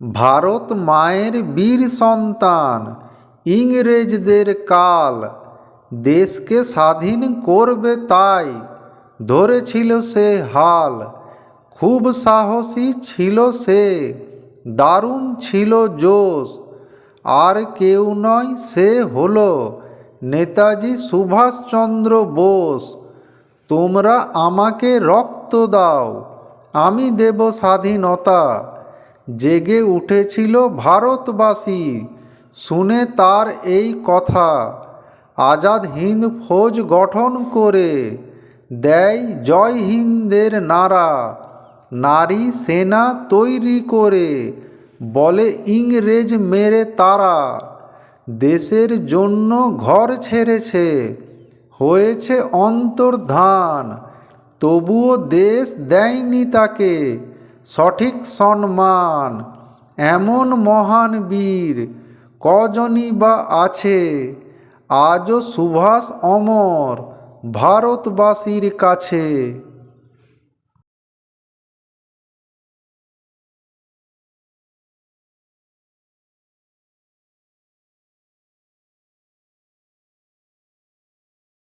ভারত মায়ের বীর সন্তান, ইংরেজদের কাল। দেশকে স্বাধীন করবে তাই ধরেছিল সে হাল। খুব সাহসী ছিল সে, দারুণ ছিল জোশ। আর কেউ নয় সে হলো নেতাজি সুভাষচন্দ্র বোস। তোমরা আমাকে রক্ত দাও, আমি দেব স্বাধীনতা। জেগে উঠেছিল ভারতবাসী। শুনে তার এই কথা আজাদ হিন্দ ফৌজ গঠন করে দেয় জয় হিন্দের নারা। নারী সেনা তৈরি করে বলে ইংরেজ মেরে তারা। দেশের জন্য ঘর ছেড়েছে, হয়েছে অন্তর্ধান, তবুও দেশ দেয়নি তাকে। সঠিক সম্মান এমন মহান বীর কজনই বা আছে? আজও সুভাষ অমর ভারতবাসীর কাছে।